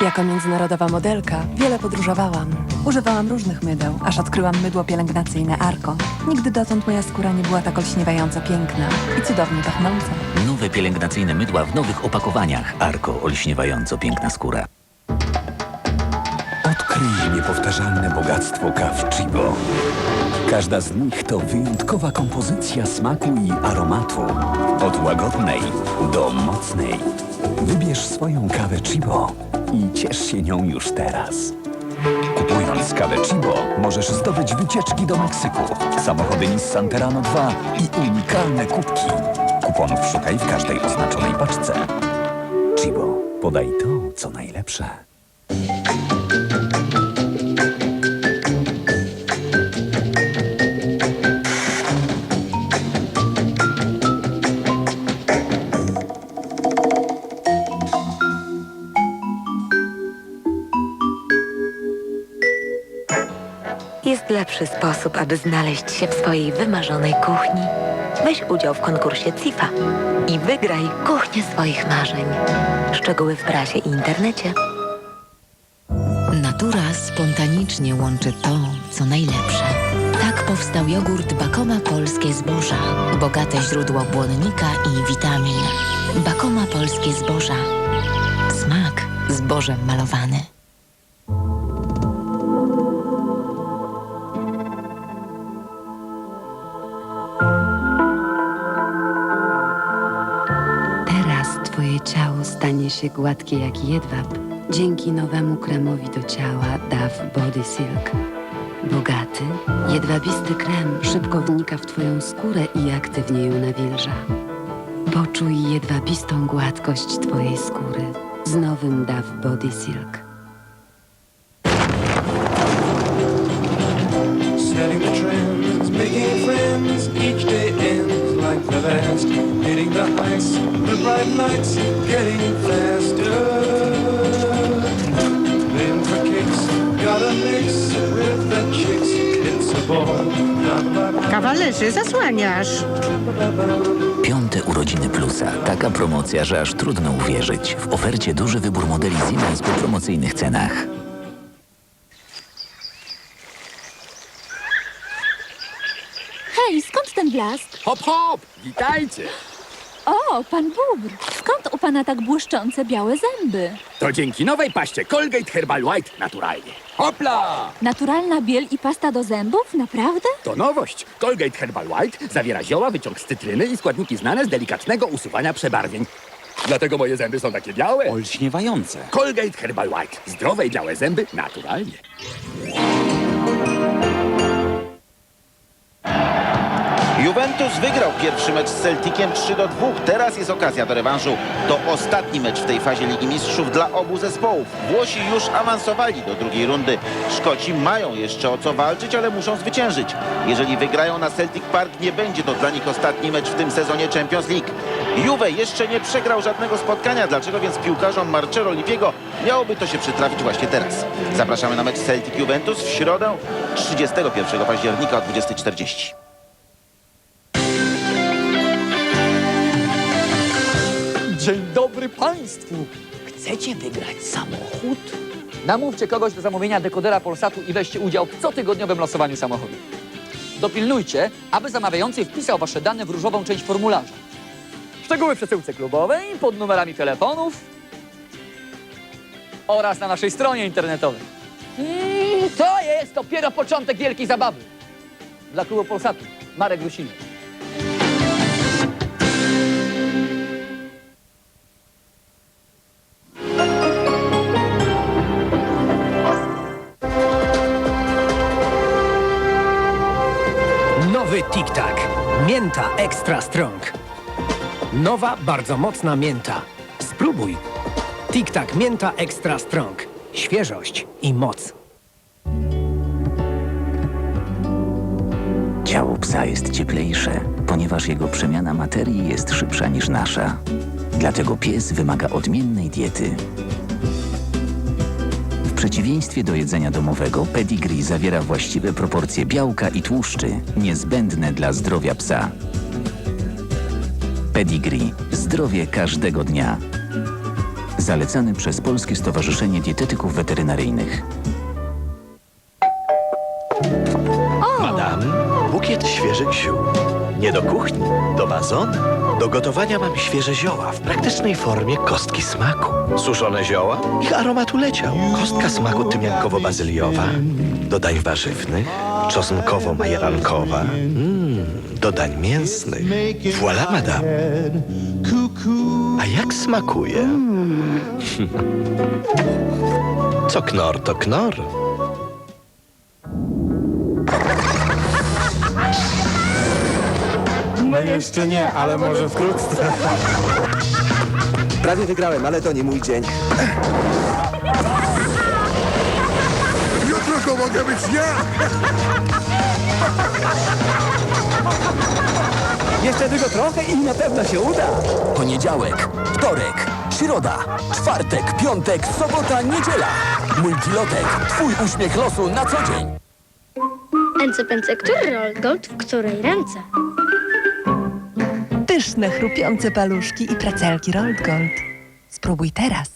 Jako międzynarodowa modelka wiele podróżowałam. Używałam różnych mydeł, aż odkryłam mydło pielęgnacyjne Arko. Nigdy dotąd moja skóra nie była tak olśniewająco piękna i cudownie pachnąca. Nowe pielęgnacyjne mydła w nowych opakowaniach. Arko, olśniewająco piękna skóra. Odkryj niepowtarzalne bogactwo kaw Chibo. Każda z nich to wyjątkowa kompozycja smaku i aromatu. Od łagodnej do mocnej. Wybierz swoją kawę Chibo i ciesz się nią już teraz. Kupując kawę Chibo możesz zdobyć wycieczki do Meksyku, samochody Nissan Terrano 2 i unikalne kubki. Kuponów szukaj w każdej oznaczonej paczce. Chibo, podaj to, co najlepsze. Jest lepszy sposób, aby znaleźć się w swojej wymarzonej kuchni. Weź udział w konkursie CIFA i wygraj kuchnię swoich marzeń. Szczegóły w prasie i internecie. Natura spontanicznie łączy to, co najlepsze. Tak powstał jogurt Bakoma Polskie Zboża. Bogate źródło błonnika i witamin. Bakoma Polskie Zboża. Smak zbożem malowany. Stanie się gładkie jak jedwab dzięki nowemu kremowi do ciała DAW Body Silk. Bogaty, jedwabisty krem szybko wnika w twoją skórę i aktywnie ją nawilża. Poczuj jedwabistą gładkość twojej skóry z nowym DAW Body Silk. Kawalerzy, zasłaniasz. Piąte urodziny Plusa. Taka promocja, że aż trudno uwierzyć. W ofercie duży wybór modeli Siemens po promocyjnych cenach. Hej, skąd ten blask? Hop, hop! Witajcie! O, pan Bóbr, skąd pana tak błyszczące białe zęby? To dzięki nowej paście Colgate Herbal White naturalnie. Hopla! Naturalna biel i pasta do zębów? Naprawdę? To nowość. Colgate Herbal White zawiera zioła, wyciąg z cytryny i składniki znane z delikatnego usuwania przebarwień. Dlatego moje zęby są takie białe. Olśniewające. Colgate Herbal White. Zdrowe i białe zęby naturalnie. Juventus wygrał pierwszy mecz z Celticiem 3 do 2. Teraz jest okazja do rewanżu. To ostatni mecz w tej fazie Ligi Mistrzów dla obu zespołów. Włosi już awansowali do drugiej rundy. Szkoci mają jeszcze o co walczyć, ale muszą zwyciężyć. Jeżeli wygrają na Celtic Park, nie będzie to dla nich ostatni mecz w tym sezonie Champions League. Juve jeszcze nie przegrał żadnego spotkania, dlaczego więc piłkarzom Marcelo Lipiego miałoby to się przytrafić właśnie teraz. Zapraszamy na mecz Celtic-Juventus w środę 31 października o 20.40. Dzień dobry Państwu! Chcecie wygrać samochód? Namówcie kogoś do zamówienia dekodera Polsatu i weźcie udział w cotygodniowym losowaniu samochodu. Dopilnujcie, aby zamawiający wpisał Wasze dane w różową część formularza. Szczegóły w przesyłce klubowej, pod numerami telefonów oraz na naszej stronie internetowej. I to jest dopiero początek wielkiej zabawy. Dla klubu Polsatu, Marek Rusiny. Extra Strong. Nowa, bardzo mocna mięta. Spróbuj. Tic Tac Mięta Extra Strong. Świeżość i moc. Ciało psa jest cieplejsze, ponieważ jego przemiana materii jest szybsza niż nasza. Dlatego pies wymaga odmiennej diety. W przeciwieństwie do jedzenia domowego, pedigree zawiera właściwe proporcje białka i tłuszczy, niezbędne dla zdrowia psa. Pedigree. Zdrowie każdego dnia. Zalecany przez Polskie Stowarzyszenie Dietetyków Weterynaryjnych. Madam, bukiet świeżych ziół. Nie do kuchni, do wazonu. Do gotowania mam świeże zioła w praktycznej formie kostki smaku. Suszone zioła, ich aromat uleciał. Kostka smaku tymiankowo-bazyliowa. Dodaj warzywnych, czosnkowo-majerankowa. Mmm, dodań mięsnych. Voilà, madam. A jak smakuje? Co knor, to knor. No jeszcze nie, ale może wkrótce. Prawie wygrałem, ale to nie mój dzień. Jutro to mogę być ja! Jeszcze tylko trochę i na pewno się uda. Poniedziałek, wtorek, środa, czwartek, piątek, sobota, niedziela. Multilotek. Twój uśmiech losu na co dzień. Ence pęce, który Roll Gold w której ręce? Pyszne, chrupiące paluszki i precelki Rold Gold. Spróbuj teraz.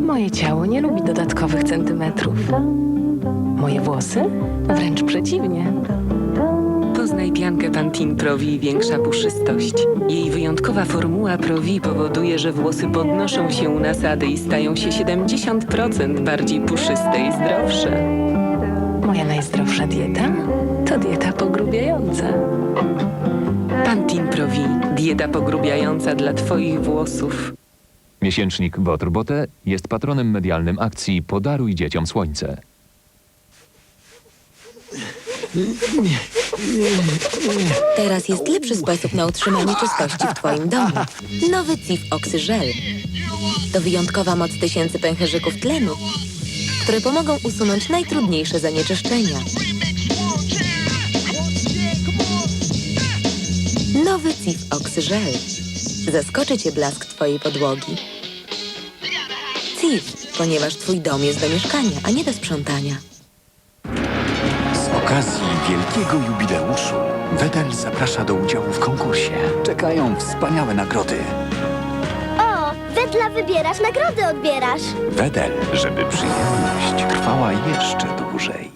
Moje ciało nie lubi dodatkowych centymetrów. Moje włosy? Wręcz przeciwnie. Poznaj piankę Pantene Pro-V i większa puszystość. Jej wyjątkowa formuła Pro-V powoduje, że włosy podnoszą się u nasady i stają się 70% bardziej puszyste i zdrowsze. Moja najzdrowsza dieta to dieta pogrubiająca. Pantene Pro-V. Dieta pogrubiająca dla Twoich włosów. Miesięcznik Wotrbote jest patronem medialnym akcji Podaruj dzieciom słońce. Teraz jest lepszy sposób na utrzymanie czystości w Twoim domu. Nowy Cif Oxygel. To wyjątkowa moc tysięcy pęcherzyków tlenu, które pomogą usunąć najtrudniejsze zanieczyszczenia. Nowy Cif Oxygel. Zaskoczy Cię blask Twojej podłogi. Cif, ponieważ Twój dom jest do mieszkania, a nie do sprzątania. Wielkiego jubileuszu Wedel zaprasza do udziału w konkursie. Czekają wspaniałe nagrody. O, wedla wybierasz, nagrody odbierasz. Wedel, żeby przyjemność trwała jeszcze dłużej.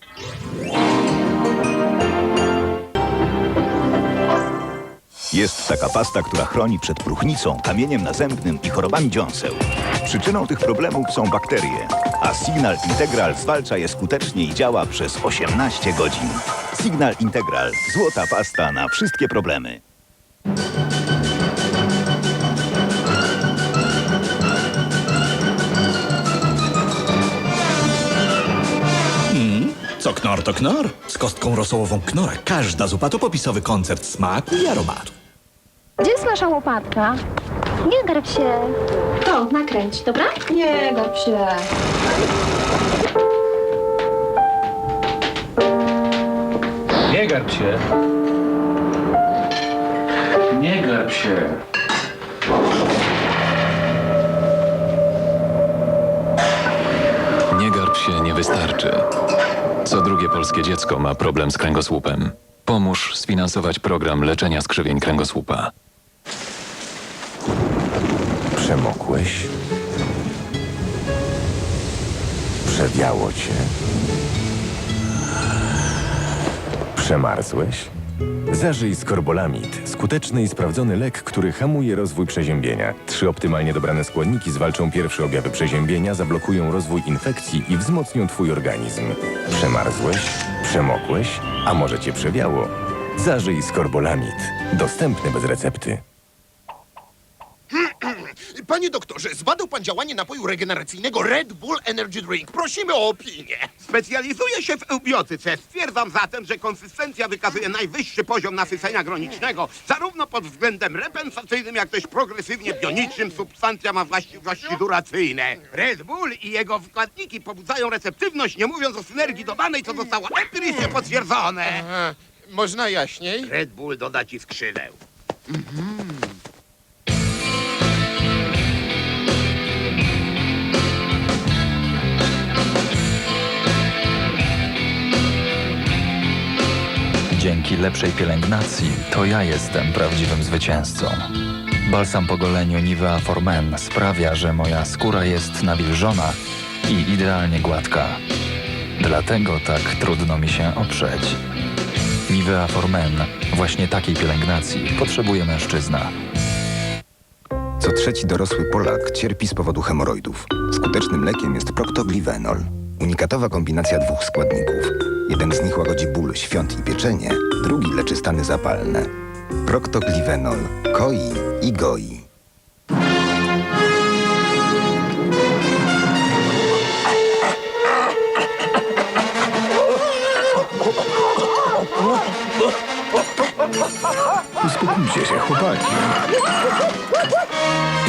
Jest taka pasta, która chroni przed próchnicą, kamieniem nazębnym i chorobami dziąseł. Przyczyną tych problemów są bakterie, a Signal Integral zwalcza je skutecznie i działa przez 18 godzin. Signal Integral. Złota pasta na wszystkie problemy. Mm, co knor to knor. Z kostką rosołową knora każda zupa to popisowy koncert smaku i aromatu. Gdzie jest nasza łopatka? Nie garb się. To, nakręć, dobra? Nie garb się. Nie garb się. Nie garb się. Nie garb się nie wystarczy. Co drugie polskie dziecko ma problem z kręgosłupem. Pomóż sfinansować program leczenia skrzywień kręgosłupa. Przemokłeś? Przewiało cię? Przemarzłeś? Zażyj skorbolamid. Skuteczny i sprawdzony lek, który hamuje rozwój przeziębienia. Trzy optymalnie dobrane składniki zwalczą pierwsze objawy przeziębienia, zablokują rozwój infekcji i wzmocnią twój organizm. Przemarzłeś? Przemokłeś? A może cię przewiało? Zażyj skorbolamid. Dostępny bez recepty. Panie doktorze, zbadał pan działanie napoju regeneracyjnego Red Bull Energy Drink. Prosimy o opinię. Specjalizuję się w eubiotyce. Stwierdzam zatem, że konsystencja wykazuje najwyższy poziom nasycenia granicznego, zarówno pod względem repensacyjnym, jak też progresywnie bionicznym. Substancja ma właściwości duracyjne. Red Bull i jego składniki pobudzają receptywność, nie mówiąc o synergii dodanej, co zostało empirycznie potwierdzone. Aha. Można jaśniej? Red Bull doda ci skrzydeł. Dzięki lepszej pielęgnacji to ja jestem prawdziwym zwycięzcą. Balsam po goleniu Nivea for Men sprawia, że moja skóra jest nawilżona i idealnie gładka. Dlatego tak trudno mi się oprzeć. Nivea for Men właśnie takiej pielęgnacji potrzebuje mężczyzna. Co trzeci dorosły Polak cierpi z powodu hemoroidów. Skutecznym lekiem jest proctoglivenol. Unikatowa kombinacja dwóch składników. Jeden z nich łagodzi ból, świąt i pieczenie, drugi leczy stany zapalne. Proctoglivenol koi i goi. Uspokójcie się, chłopaki.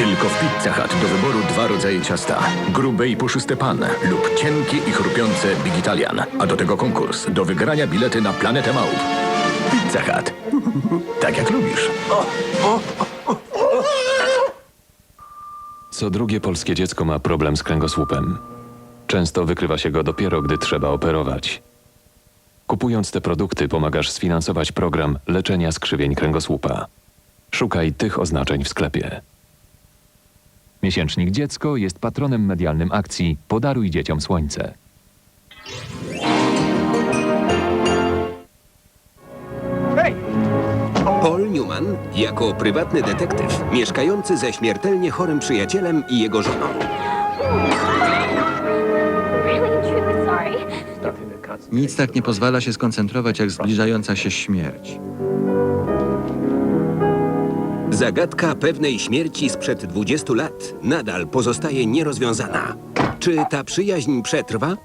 Tylko w Pizza Hut do wyboru dwa rodzaje ciasta. Grube i puszyste pan lub cienkie i chrupiące Big Italian. A do tego konkurs. Do wygrania bilety na Planetę Małp. Pizza Hut. tak jak lubisz. Co drugie polskie dziecko ma problem z kręgosłupem. Często wykrywa się go dopiero, gdy trzeba operować. Kupując te produkty, pomagasz sfinansować program leczenia skrzywień kręgosłupa. Szukaj tych oznaczeń w sklepie. Miesięcznik Dziecko jest patronem medialnym akcji Podaruj dzieciom słońce. Paul Newman jako prywatny detektyw mieszkający ze śmiertelnie chorym przyjacielem i jego żoną. Nic tak nie pozwala się skoncentrować jak zbliżająca się śmierć. Zagadka pewnej śmierci sprzed 20 lat nadal pozostaje nierozwiązana. Czy ta przyjaźń przetrwa?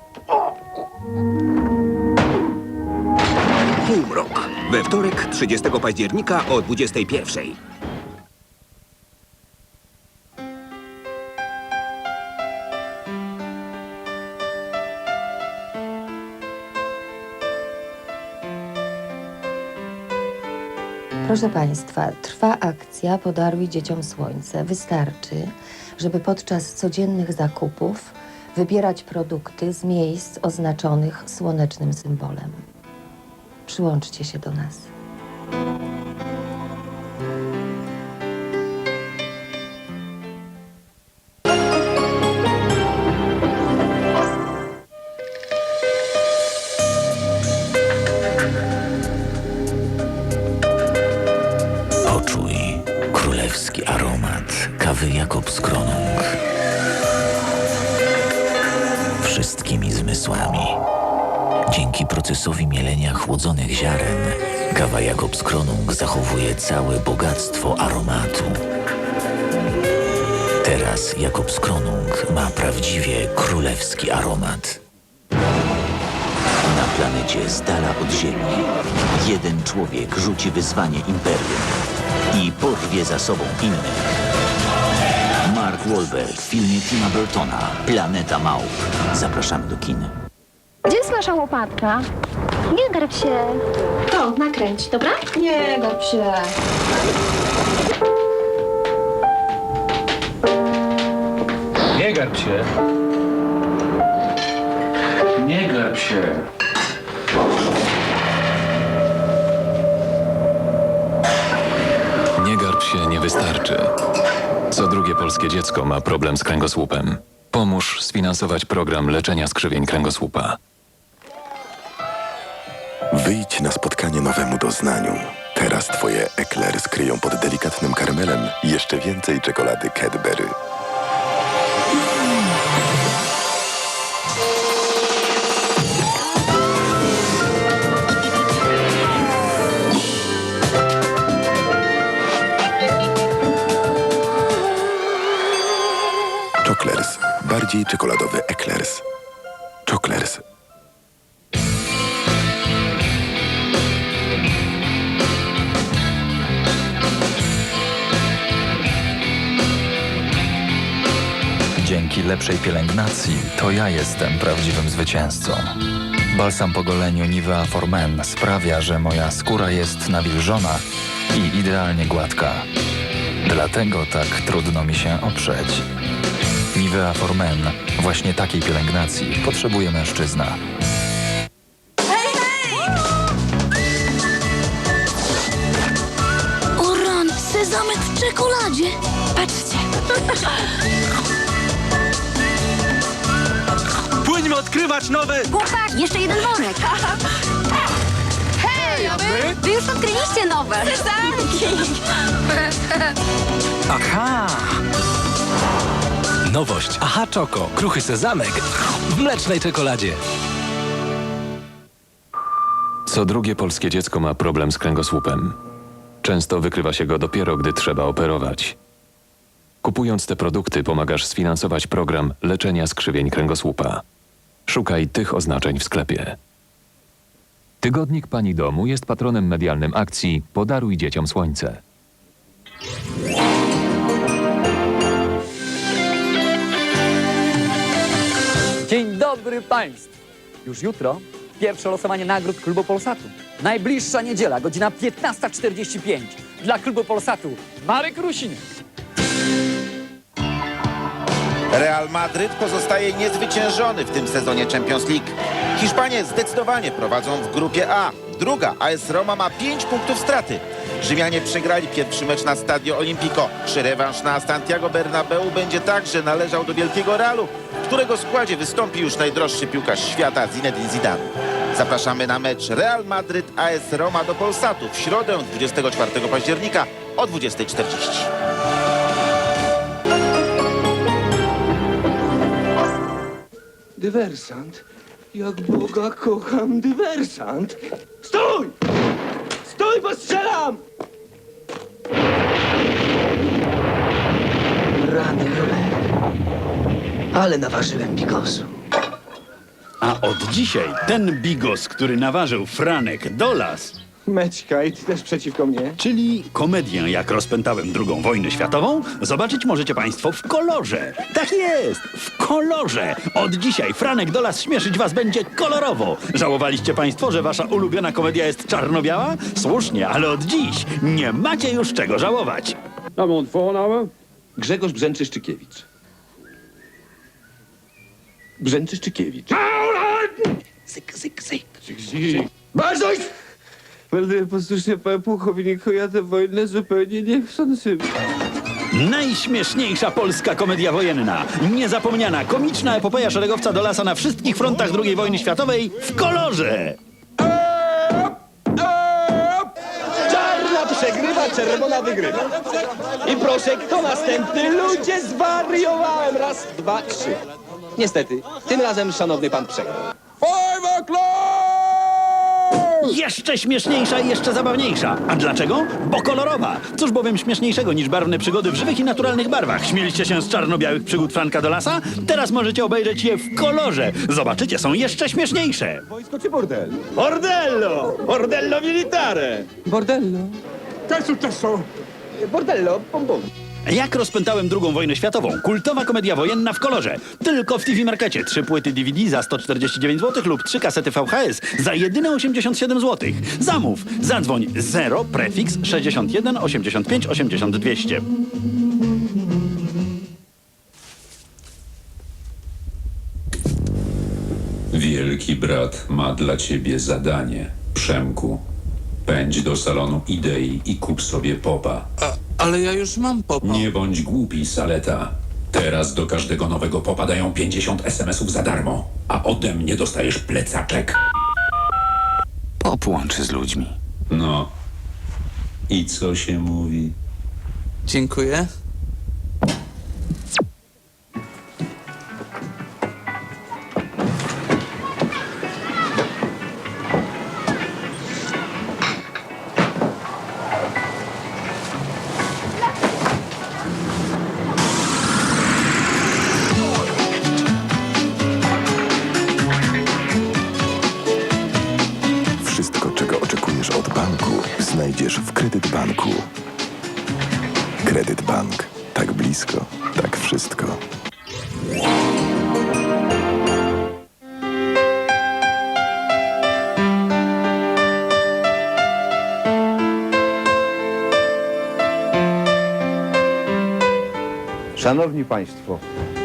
Półmrok. We wtorek 30 października o 21. Proszę Państwa, trwa akcja Podaruj dzieciom słońce. Wystarczy, żeby podczas codziennych zakupów wybierać produkty z miejsc oznaczonych słonecznym symbolem. Przyłączcie się do nas. Dzięki procesowi mielenia chłodzonych ziaren, kawa Jakobs Kronung zachowuje całe bogactwo aromatu. Teraz Jakobs Kronung ma prawdziwie królewski aromat. Na planecie z dala od Ziemi jeden człowiek rzuci wyzwanie imperium i porwie za sobą innych. Mark Wahlberg w filmie Tima Burtona Planeta Małp. Zapraszamy do kin. Nasza łopatka? Nie garb się. To, nakręć, dobra? Nie garb się. Nie garb się. Nie garb się. Nie garb się nie wystarczy. Co drugie polskie dziecko ma problem z kręgosłupem. Pomóż sfinansować program leczenia skrzywień kręgosłupa. Na spotkanie nowemu doznaniu. Teraz twoje eklery skryją pod delikatnym karmelem jeszcze więcej czekolady Cadbury. Choklers. Bardziej czekoladowy eklers. Dzięki lepszej pielęgnacji to ja jestem prawdziwym zwycięzcą. Balsam po goleniu Nivea for Men sprawia, że moja skóra jest nawilżona i idealnie gładka. Dlatego tak trudno mi się oprzeć. Nivea for Men właśnie takiej pielęgnacji potrzebuje mężczyzna. O ran, sezamek w czekoladzie. Patrzcie. Płyńmy odkrywać nowe... Chłopak, jeszcze jeden worek. Hej, wy, wy już odkryliście nowe. Sezamki. Aha! Nowość. Aha Czoko. Kruchy sezamek w mlecznej czekoladzie. Co drugie polskie dziecko ma problem z kręgosłupem. Często wykrywa się go dopiero, gdy trzeba operować. Kupując te produkty, pomagasz sfinansować program leczenia skrzywień kręgosłupa. Szukaj tych oznaczeń w sklepie. Tygodnik Pani Domu jest patronem medialnym akcji Podaruj dzieciom słońce. Dzień dobry Państwu. Już jutro pierwsze losowanie nagród Klubu Polsatu. Najbliższa niedziela, godzina 15.45. Dla Klubu Polsatu Marek Rusin. Real Madryt pozostaje niezwyciężony w tym sezonie Champions League. Hiszpanie zdecydowanie prowadzą w grupie A. Druga, AS Roma ma 5 punktów straty. Rzymianie przegrali pierwszy mecz na Stadio Olimpico. Czy rewanż na Santiago Bernabeu będzie także należał do wielkiego Realu, w którego składzie wystąpi już najdroższy piłkarz świata Zinedine Zidane. Zapraszamy na mecz Real Madryt AS Roma do Polsatu w środę 24 października o 20.40. Dywersant? Jak Boga kocham, dywersant! Stój! Stój, bo strzelam! Rany cholera. Ale naważyłem bikosu. A od dzisiaj ten bigos, który naważył Franek Dolas, Meczka i ty też przeciwko mnie? czyli komedię Jak rozpętałem drugą wojnę światową, zobaczyć możecie Państwo w kolorze. Tak jest, w kolorze. Od dzisiaj Franek Dolas śmieszyć Was będzie kolorowo. Żałowaliście Państwo, że Wasza ulubiona komedia jest czarno-biała? Słusznie, ale od dziś nie macie już czego żałować. Grzegorz Brzęczyszczykiewicz. Brzęczyszczykiewicz. Syk, syk, syk. Bazuj! Będę posłusznie panie pułkowniku, ja tę wojnę zupełnie niechcący. Najśmieszniejsza polska komedia wojenna. Niezapomniana, komiczna epopeja szeregowca Dolasa na wszystkich frontach II wojny światowej w kolorze. Czarna przegrywa, czerwona wygrywa. I proszę, kto następny? Ludzie, zwariowałem. Raz, dwa, trzy. Niestety, tym razem szanowny pan przegrał. Five o'clock! Jeszcze śmieszniejsza i jeszcze zabawniejsza. A dlaczego? Bo kolorowa. Cóż bowiem śmieszniejszego niż barwne przygody w żywych i naturalnych barwach. Śmieliście się z czarno-białych przygód Franka Dolasa? Teraz możecie obejrzeć je w kolorze. Zobaczycie, są jeszcze śmieszniejsze. Wojsko czy bordel? Bordello! Bordello militare! Bordello? Che successo? Bordello, pom pom. Jak rozpętałem II wojnę światową? Kultowa komedia wojenna w kolorze. Tylko w TV Markecie. Trzy płyty DVD za 149 zł lub trzy kasety VHS za jedyne 87 zł. Zamów. Zadzwoń 0 prefiks 61 85 80 200. Wielki brat ma dla ciebie zadanie, Przemku. Pędź do salonu Idei i kup sobie popa. Ale ja już mam popa. Nie bądź głupi, Saleta. Teraz do każdego nowego popa dają 50 SMS-ów za darmo, a ode mnie dostajesz plecaczek. Pop łączy z ludźmi. No. I co się mówi? Dziękuję. Znajdziesz w Kredyt Banku. Kredyt Bank. Tak blisko, tak wszystko. Szanowni Państwo,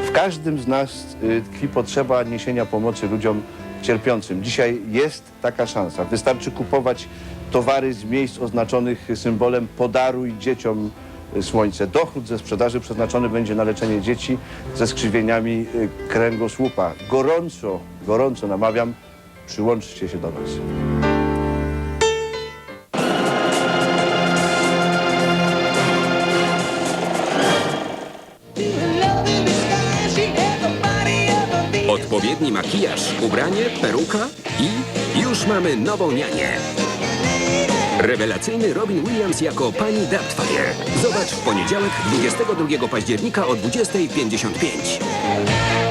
w każdym z nas y, tkwi potrzeba niesienia pomocy ludziom cierpiącym. Dzisiaj jest taka szansa. Wystarczy kupować towary z miejsc oznaczonych symbolem podaruj dzieciom y, słońce. Dochód ze sprzedaży przeznaczony będzie na leczenie dzieci ze skrzywieniami y, kręgosłupa. Gorąco, gorąco namawiam, przyłączcie się do nas. Odpowiedni makijaż, ubranie, peruka i już mamy nową nianię. Rewelacyjny Robin Williams jako pani Doubtfire. Zobacz w poniedziałek 22 października o 20.55.